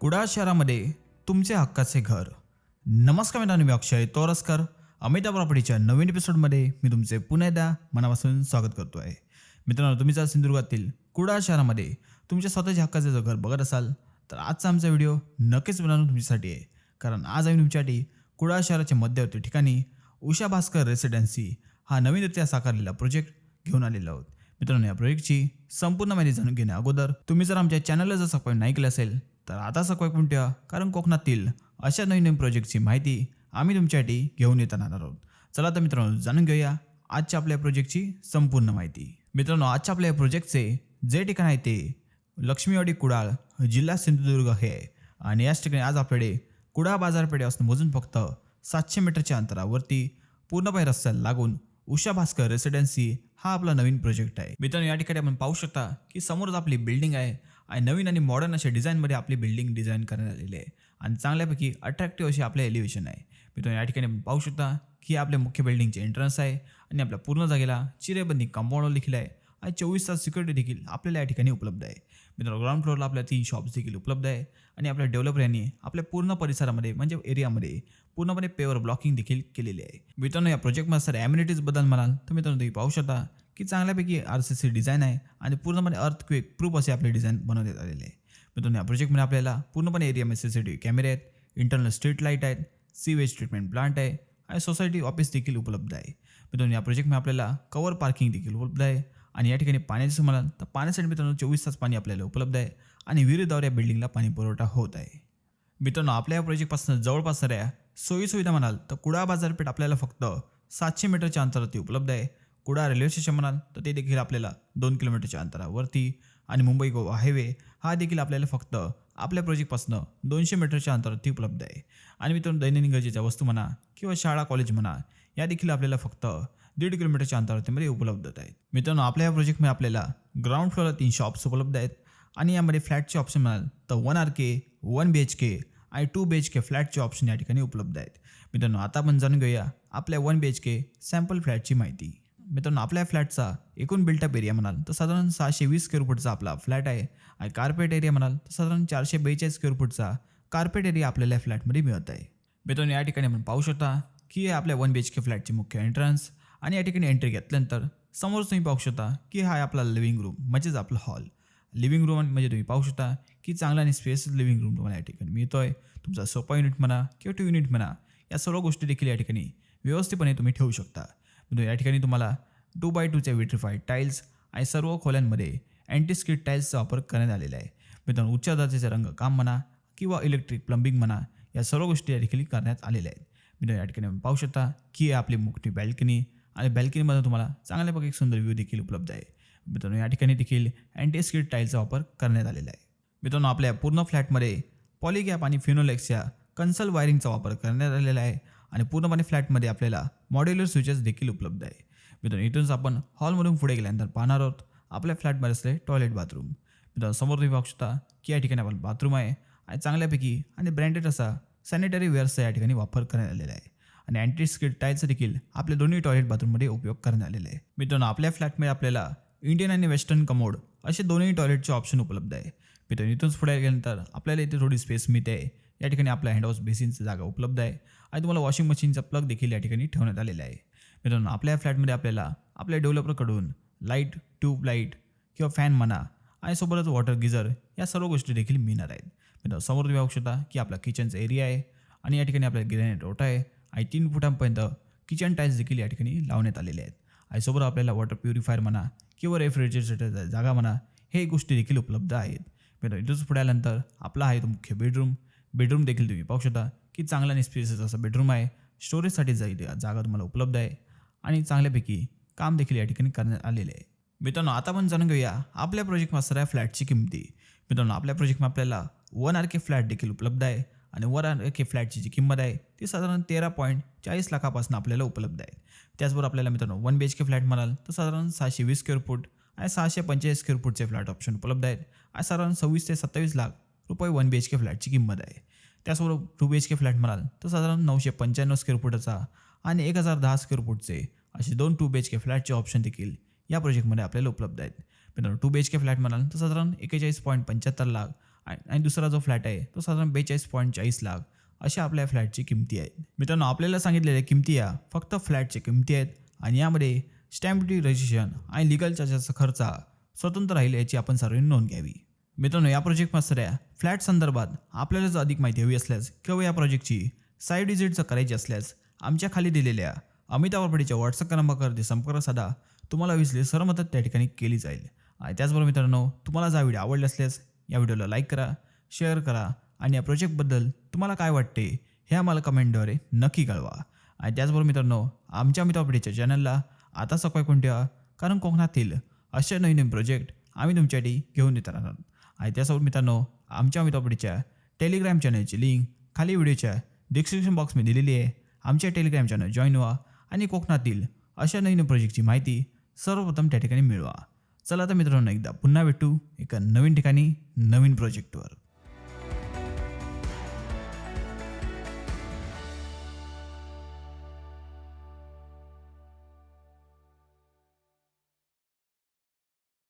कुडाळ शहरामध्ये तुमचे हक्काचे घर. नमस्कार मित्रांनो मी अक्षय तोरसकर. अमिता प्रॉपर्टीच्या नवीन एपिसोडमध्ये मी तुमचे पुन्हा एकदा मनापासून स्वागत करतो आहे. मित्रांनो तुम्ही जर सिंधुदुर्गातील कुडाळ शहरामध्ये तुमच्या स्वतःच्या हक्काचे जर घर बघत असाल तर आजचा आमचा व्हिडिओ नक्कीच मित्रांनो तुमच्यासाठी आहे. कारण आज आम्ही तुमच्यासाठी कुडाळ शहराच्या मध्यवर्ती ठिकाणी उषा भास्कर रेसिडेन्सी हा नवीनरित्या साकारलेला प्रोजेक्ट घेऊन आलेला आहोत. मित्रांनो या प्रोजेक्टची संपूर्ण माहिती जाणून घेण्या अगोदर तुम्ही जर आमच्या चॅनलला जर सबस्क्राईब नाही केलं असेल तर आता सकाळ करून कारण कोकणातील अशा नवीन नवीन प्रोजेक्टची माहिती आम्ही तुमच्यासाठी घेऊन येताना आहोत. चला तर मित्रांनो जाणून घेऊया आजच्या आपल्या प्रोजेक्टची संपूर्ण माहिती. मित्रांनो आजच्या आपल्या प्रोजेक्टचे जे ठिकाण आहे ते लक्ष्मीवाडी कुडाळ जिल्हा सिंधुदुर्ग हे आहे. आणि याच ठिकाणी आज आपल्याकडे कुडाळ बाजारपेठेपासून मोजून फक्त सातशे मीटरच्या अंतरावरती पूर्णपणे रस्त्याला लागून उषा भास्कर रेसिडेन्सी हा आपला नवीन प्रोजेक्ट आहे. मित्रांनो या ठिकाणी आपण पाहू शकता की समोरच आपली बिल्डिंग आहे. आणि नवीन आणि मॉडर्न अशा डिझाईनमध्ये आपली बिल्डिंग डिझाईन करण्यात आलेली आहे. आणि चांगल्यापैकी अट्रॅक्टिव्ह अशी आपले एलिव्हेशन आहे. मित्रांनो या ठिकाणी पाहू शकता की आपल्या मुख्य बिल्डिंगचे एंट्रन्स आहे आणि आपल्या पूर्ण जागेला चिरेबंदी कंपाऊंडवर देखील आहे आणि चोवीस तास सिक्युरिटी देखील आपल्याला या ठिकाणी उपलब्ध आहे. मित्रांनो ग्राउंड फ्लोअरला आपल्या तीन शॉप्स देखील उपलब्ध आहे आणि आपल्या डेव्हलपर यांनी आपल्या पूर्ण परिसरामध्ये म्हणजे एरियामध्ये पूर्णपणे पेवर ब्लॉकिंग देखील केलेली आहे. मित्रांनो या प्रोजेक्टमध्ये सर ॲम्युनिटीजबद्दल म्हणाल तर मित्रांनो तुम्ही पाहू शकता की चांगल्यापैकी आर सी सी डिझाईन आहे आणि पूर्णपणे अर्थक्वेक प्रूफ असे आपले डिझाईन बनवण्यात आलेले आहे. मित्रांनो या प्रोजेक्टमध्ये आपल्याला पूर्णपणे एरियामध्ये सी सी टी व्ही कॅमेरे आहेत इंटरनल स्ट्रीट लाइट आहेत सीवेज ट्रीटमेंट प्लांट आहे आणि सोसायटी ऑफिस देखील उपलब्ध आहे. मित्रांनो या प्रोजेक्टमध्ये आपल्याला कवर पार्किंग देखील उपलब्ध आहे आणि या ठिकाणी पाण्याचं म्हणाल तर पाण्यासाठी मित्रांनो चोवीस तास पाणी आपल्याला उपलब्ध आहे आणि विहिरीद्वारे या बिल्डिंगला पाणी पुरवठा होत आहे. मित्रांनो आपल्या या प्रोजेक्टपासून जवळपास असणाऱ्या सोयीसुविधा म्हणाल तर कुडा बाजारपेठ आपल्याला फक्त सातशे मीटरच्या अंतरावरती उपलब्ध आहे. कुडाळ रेल्वे स्टेशन म्हणाल तर ते देखील आपल्याला दोन किलोमीटरच्या अंतरावरती आणि मुंबई गोवा हायवे हा देखील आपल्याला फक्त आपल्या प्रोजेक्टपासून दोनशे मीटरच्या अंतरावरती उपलब्ध आहे. आणि मित्रांनो दैनंदिन गरजेच्या वस्तू म्हणा किंवा शाळा कॉलेज म्हणा या देखील आपल्याला फक्त दीड किलोमीटरच्या अंतरावरतीमध्ये उपलब्ध आहेत. मित्रांनो आपल्या या प्रोजेक्टमध्ये आपल्याला ग्राउंड फ्लोअरला तीन शॉप्स उपलब्ध आहेत. आणि यामध्ये फ्लॅटचे ऑप्शन म्हणाल तर one R K one B H K आणि टू बी एच के फ्लॅटचे ऑप्शन या ठिकाणी उपलब्ध आहेत. मित्रांनो आता आपण जाणून घेऊया आपल्या one B H K sample फ्लॅटची माहिती. मित्रांनो आपल्या फ्लॅटचा एकूण बिल्टअप एरिया म्हणाल तर साधारण सहाशे वीस स्क्वेअर फूटचा आपला फ्लॅट आहे. आणि कार्पेट एरिया म्हणाल तर साधारण चारशे बेचाळीस स्क्वेअर फूटचा कार्पेट एरिया आपल्याला या फ्लॅटमध्ये मिळत आहे. मित्रांनो या ठिकाणी आपण पाहू शकता की हे आपल्या वन बी एच के फ्लॅटची मुख्य एंट्रन्स आणि या ठिकाणी एंट्री घेतल्यानंतर समोर तुम्ही पाहू शकता की हा आहे आपला लिव्हिंग रूम म्हणजेच आपला हॉल लिव्हिंग रूम म्हणजे तुम्ही पाहू शकता की चांगला आणि स्पेस लिव्हिंग रूम तुम्हाला या ठिकाणी मिळतो आहे तुमचा सोफा युनिट म्हणा किंवा टू युनिट म्हणा या सर्व गोष्टी देखील या ठिकाणी व्यवस्थितपणे तुम्ही ठेवू शकता. या ठिकाणी तुम्हाला टू बाय टूच्या विट्रीफाईड टाईल्स आणि सर्व खोल्यांमध्ये अँटीस्किट टाईल्सचा वापर करण्यात आलेला आहे. मित्रांनो उच्च दर्जाचे रंगकाम म्हणा किंवा इलेक्ट्रिक प्लंबिंग म्हणा या सर्व गोष्टी या देखील करण्यात आलेल्या आहेत. मित्रांनो या ठिकाणी आपण पाहू शकता की आपली मोठी बॅल्कनी आणि बॅल्कनीमध्ये तुम्हाला चांगल्यापैकी एक सुंदर व्ह्यू देखील उपलब्ध आहे. मित्रांनो या ठिकाणी देखील अँटीस्किट टाईलचा वापर करण्यात आलेला आहे. मित्रांनो आपल्या पूर्ण फ्लॅटमध्ये पॉलिगॅप आणि फिनोलेक्सच्या कन्सल वायरिंगचा वापर करण्यात आलेला आहे. आणि पूर्णपणे फ्लॅटमध्ये आपल्याला मॉड्युलर स्विचेस देखील उपलब्ध आहे. मित्रांनो इथूनच आपण हॉलमधून पुढे गेल्यानंतर पाहणार आहोत आपल्या फ्लॅटमध्ये असले टॉयलेट बाथरूम मित्रांनो समोर तुम्ही पाहू शकता की या ठिकाणी आपण बाथरूम आहे आणि चांगल्यापैकी आणि ब्रँडेड असा सॅनिटरी वेअर्सचा या ठिकाणी वापर करण्यात आलेला आहे. आणि अँटी स्किट टाईलचा देखील आपल्या दोन्ही टॉयलेट बाथरूममध्ये उपयोग करण्यात आलेला आहे. मित्रांनो आपल्या फ्लॅटमध्ये आपल्याला इंडियन आणि वेस्टर्न कमोड असे दोन्ही टॉयलेटचे ऑप्शन उपलब्ध आहे. मित्रांनो इथूनच पुढे गेल्यानंतर आपल्याला इथे थोडी स्पेस मिळते. या ठिकाणी आपल्या हँडवॉश बेसिनची जागा उपलब्ध आहे. आणि तुम्हाला वॉशिंग मशीनचा प्लग देखील या ठिकाणी ठेवण्यात आलेला आहे. मित्रांनो आपल्या फ्लॅटमध्ये आपल्याला आपल्या डेव्हलपरकडून लाइट ट्यूब लाइट किंवा फॅन म्हणा आणि सोबतच वॉटर गिझर या सर्व गोष्टी देखील मिळणार आहेत. मित्रांनो समोर तुम्ही पाहू शकता की आपला किचनचा एरिया आहे आणि या ठिकाणी आपल्या ग्रेनेट ओटा आहे आणि तीन फुटांपर्यंत किचन टाईल्स देखील या ठिकाणी लावण्यात आलेले आहेत. आणि सोबत आपल्याला वॉटर प्युरिफायर म्हणा किंवा रेफ्रिजरेटर जागा म्हणा हे गोष्टी देखील उपलब्ध आहेत. मित्र इथंच पुढे आल्यानंतर आपला आहे तो मुख्य बेडरूम बेडरूम देखील तुम्ही पाहू शकता की चांगला आणि स्पेसेस असा बेडरूम आहे स्टोरेजसाठी जा जागा तुम्हाला उपलब्ध आहे आणि चांगल्यापैकी काम देखील या ठिकाणी करण्यात आलेले आहे मित्रांनो आता आपण जाणून घेऊया आपल्या प्रोजेक्ट असणाऱ्या फ्लॅटची किंमती मित्रांनो आपल्या प्रोजेक्टमध्ये आपल्याला वन आर के फ्लॅट देखील उपलब्ध आहे आणि वन आर के फ्लॅटची जी किंमत आहे ती साधारण तेरा पॉईंट चाळीस लाखापासून आपल्याला उपलब्ध आहे त्याचबरोबर आपल्याला मित्रांनो one B H K flat म्हणाल तर साधारण सहाशे वीस स्क्वेअर फूट आणि सहाशे पंचेचाळीस स्क्वेअर फूटचे फ्लॅट ऑप्शन उपलब्ध आहेत. आणि साधारण सव्वीस ते सत्तावीस लाख रुपये वन बी एच के फ्लॅटची किंमत आहे. त्याचबरोबर two B H K flat म्हणाल तर साधारण नऊशे पंच्याण्णव स्क्वेअर फूटचा आणि एक हजार दहा स्क्वेअर फूटचे असे दोन टू बी एच के फ्लॅटचे ऑप्शन देखील या प्रोजेक्टमध्ये आपल्याला उपलब्ध आहेत. मित्रांनो two B H K flat म्हणाल तर साधारण एकेचाळीस पॉईंट पंच्याहत्तर लाख आणि आणि दुसरा जो फ्लॅट आहे तो साधारण बेचाळीस पॉईंट चाळीस लाख अशा आपल्या फ्लॅटची किमती आहेत. मित्रांनो आपल्याला सांगितलेल्या किमती या फक्त फ्लॅटच्या किमती आहेत. आणि यामध्ये स्टॅम्प ड्युटी रजिस्ट्रेशन आणि लिगल चार्जेसचा खर्च हा स्वतंत्र राहील याची आपण सर्वांनी नोंद घ्यावी. मित्रांनो या प्रोजेक्ट असणाऱ्या फ्लॅट संदर्भात आपल्याला जर अधिक माहिती हवी असल्यास किंवा या प्रोजेक्टची साईड विजिट जर करायची असल्यास आमच्या खाली दिलेल्या अमिताभ आवडीच्या व्हॉट्सअप क्रमांकावरती संपर्क साधा. तुम्हाला विसले सर्व मदत त्या ठिकाणी केली जाईल. आणि त्याचबरोबर मित्रांनो तुम्हाला जा व्हिडिओ आवडला असल्यास या व्हिडिओला लाईक करा शेअर करा आणि या प्रोजेक्टबद्दल तुम्हाला काय वाटते हे आम्हाला कमेंटद्वारे नक्की कळवा. आणि त्याचबरोबर मित्रांनो आमच्या अमिताभ आवडीच्या चॅनलला आता सकाळी कोणत्या कारण कोकणातील असे नवीन नवीन प्रोजेक्ट आम्ही तुमच्यासाठी घेऊन येत राहणार. आणि त्यासोबत मित्रांनो आमच्या अमितापडीच्या टेलिग्राम चॅनलची लिंक खाली व्हिडिओच्या डिस्क्रिप्शन बॉक्समध्ये दिलेली आहे. आमच्या टेलिग्राम चॅनल जॉईन व्हा आणि कोकणातील अशा नवीन प्रोजेक्टची माहिती सर्वप्रथम त्या ठिकाणी मिळवा. चला आता मित्रांनो एकदा पुन्हा भेटू एका नवीन ठिकाणी नवीन प्रोजेक्टवर